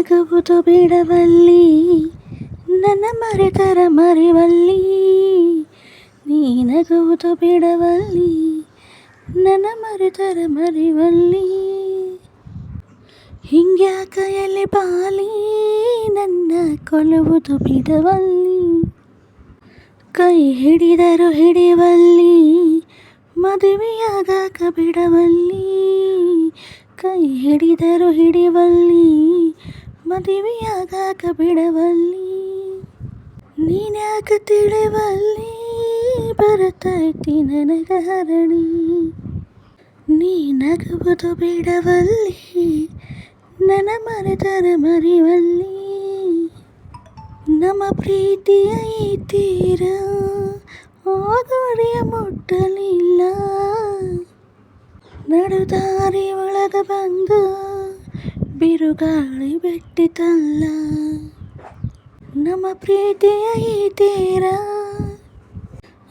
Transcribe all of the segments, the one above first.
ನಗುವುದು ಬಿಡವಲ್ಲಿ, ನನ್ನ ಮರೆತರ ಮರೆವಲ್ಲಿ. ನೀ ನಗುವುದು ಬಿಡವಲ್ಲಿ, ನನ್ನ ಮರೆತರ ಮರೆವಲ್ಲಿ. ಹಿಂಗ್ಯಾಕ ಎಲೆ ಬಾಲಿ, ನನ್ನ ಕೊಲ್ಲುವುದು ಬಿಡವಲ್ಲಿ. ಕೈ ಹಿಡಿದರು ಹಿಡಿವಲ್ಲಿ, ಮದುವೆಯಾಗಾಕ ಬಿಡವಲ್ಲಿ. ಕೈ ಹಿಡಿದರು ಹಿಡಿವಲ್ಲಿ ಮದುವೆಯಾಗಾಕ ಬಿಡವಲ್ಲಿ ನೀನ್ಯಾಕ ತಿಳಿವಲ್ಲಿ ಬರುತ್ತೈತಿ ನನಗ ಹರಣಿ. ನೀ ನಗುವುದು ಬಿಡವಲ್ಲಿ, ನನ್ನ ಮರೆತರ ಮರಿವಲ್ಲಿ. ನಮ್ಮ ಪ್ರೀತಿಯ ಈ ತೀರ ಆಗೋಡೆಯ ಮುಟ್ಟಲಿಲ್ಲ. ನಡುದಾರಿ ಒಳಗ ಬಂದು ಬಿರುಗಾಳಿ ಬಿಟ್ಟಿತಲ್ಲ. ನಮ್ಮ ಪ್ರೀತಿಯ ಈ ತೀರ.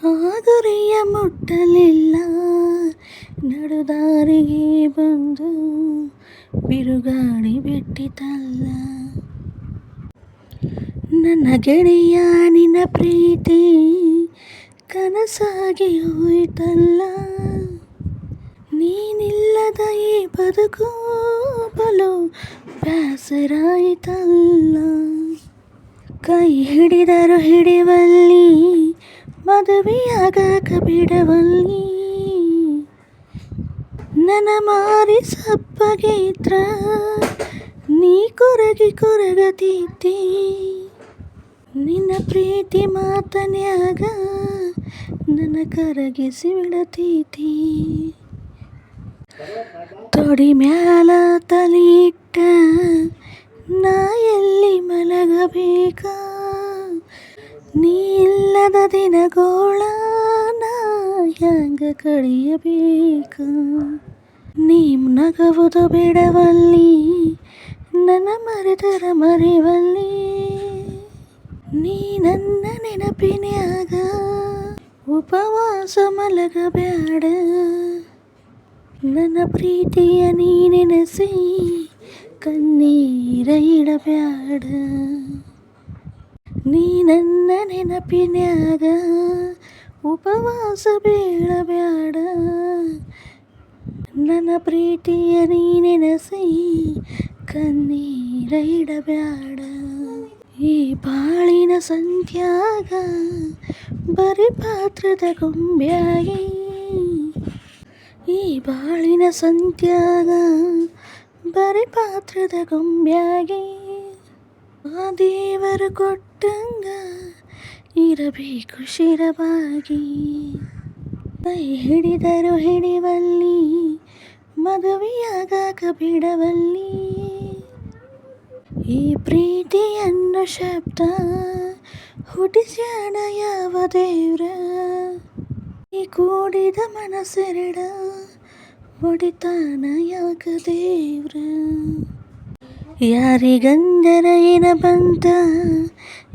ಆಗುರಿಯ ಮುಟ್ಟಲಿಲ್ಲ. ನಡುದಾರಿಗೆ ಬಂದು ಬಿರುಗಾಳಿ ಬಿಟ್ಟಿತಲ್ಲ. ನನ್ನ ಗೆಳೆಯ ನಿನ್ನ ಪ್ರೀತಿ ಕನಸಾಗಿ ಹೋಯ್ತಲ್ಲ. ನೀನಿಲ್ಲದ ಈ ಬದುಕು ಬಲು ಬ್ಯಾಸರಾಯಿತಲ್ಲ. ಕೈ ಹಿಡಿದರು ಹಿಡಿವಲ್ಲಿ ಮದುವೆಯಾಗಕ ಬಿಡವಲ್ಲಿ ನನ್ನ ಮಾರಿ ಸಪ್ಪಗಿದ್ರ ನೀ ಕೊರಗಿ ಕೊರಗತಿದ್ದಿ ನಿನ್ನ ಪ್ರೀತಿ ಮಾತನ್ಯಾಗ ನನ್ನ ಕರಗಿಸಿ ಬಿಡತೀತಿ. ತೊಡಿ ಮ್ಯಾಲ ತಲಿಯಿಟ್ಟ ನಾ ಎಲ್ಲಿ ಮಲಗಬೇಕ? ನೀ ಇಲ್ಲದ ದಿನಗೋಳ, ನಾ ಹ್ಯಾಂಗ ಕಳಿಯಬೇಕ? ನೀ ನಗುವುದು ಬಿಡವಲ್ಲಿ, ನನ್ನ ಮರೆತರ ಮರೆವಲ್ಲಿ? ನೀ ನನ್ನ ನೆನಪಿನ್ಯಾಗ, ಉಪವಾಸ ಮಲಗಬೇಡ ನನ್ನ ಪ್ರೀತಿಯ ನೀ ನೆನೆಸಿ ಕಣ್ಣೀರ ಇಡಬ್ಯಾಡ. ನೀ ನನ್ನ ನೆನಪಿನ್ಯಾಗ ಉಪವಾಸ ಬೀಳಬ್ಯಾಡ. ನನ್ನ ಪ್ರೀತಿಯ ನೀ ನೆನೆಸಿ ಕಣ್ಣೀರ ಇಡಬ್ಯಾಡ. ಈ ಬಾಳಿನ ಸಂತ್ಯಾಗ ಬರೀ ಪಾತ್ರದ ಗೊಂಬ್ಯಾಗಿ ಈ ಬಾಳಿನ ಸಂತ್ಯಾಗ ಬರಿ ಪಾತ್ರದ ಗೊಂಬ್ಯಾಗಿ ಆ ದೇವರು ಕೊಟ್ಟಂಗ ಇರಬೇಕು ಶಿರವಾಗಿ. ಕೈ ಹಿಡಿದರು ಹಿಡಿವಲ್ಲಿ ಮದುವೆಯಾಗ ಬಿಡವಲ್ಲಿ. ಈ ಪ್ರೀತಿಯನ್ನು ಶಬ್ದ ಹುಟ್ಟಿಸ್ಯಾಣ ಯಾವ ದೇವ್ರ. ಈ ಕೂಡಿದ ಮನಸ್ಸೆರಡ ಹೊಡಿತಾನ ಯಾಕ ದೇವ್ರ ಯಾರಿಗಂದರ ಏನ ಬಂತ?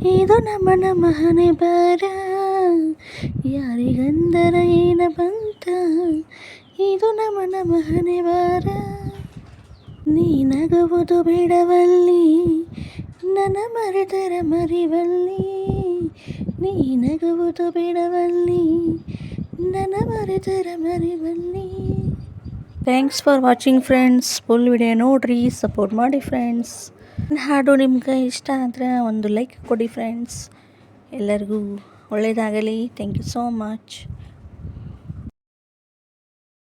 ಇದು ನಮ್ಮ ನಮ್ಮ ಬರ. ಯಾರಿಗಂದರ ಏನ ಬಂತ? ಇದು ನಮ್ಮ ನಮ್ಮ ಹಣೆ ಬರ. ನೀ ನಗುವುದು ಬಿಡವಲ್ಲಿ, ನನ್ನ ಮರೆತರ ಮರಿವಲ್ಲಿ. ನೀ ನಗುವುದು ಬಿಡವಲ್ಲಿ, ನನ್ನ ಮರಿವಲ್ಲಿ. Thanks for watching friends full video ನೋಡಿರಿ ಸಪೋರ್ಟ್ ಮಾಡಿ ಫ್ರೆಂಡ್ಸ್ ಹಾಡು ನಿಮ್ಗೆ ಇಷ್ಟ ಆದರೆ ಒಂದು ಲೈಕ್ ಕೊಡಿ ಫ್ರೆಂಡ್ಸ್ ಎಲ್ಲರಿಗೂ ಒಳ್ಳೆಯದಾಗಲಿ ಥ್ಯಾಂಕ್ ಯು ಸೋ ಮಚ್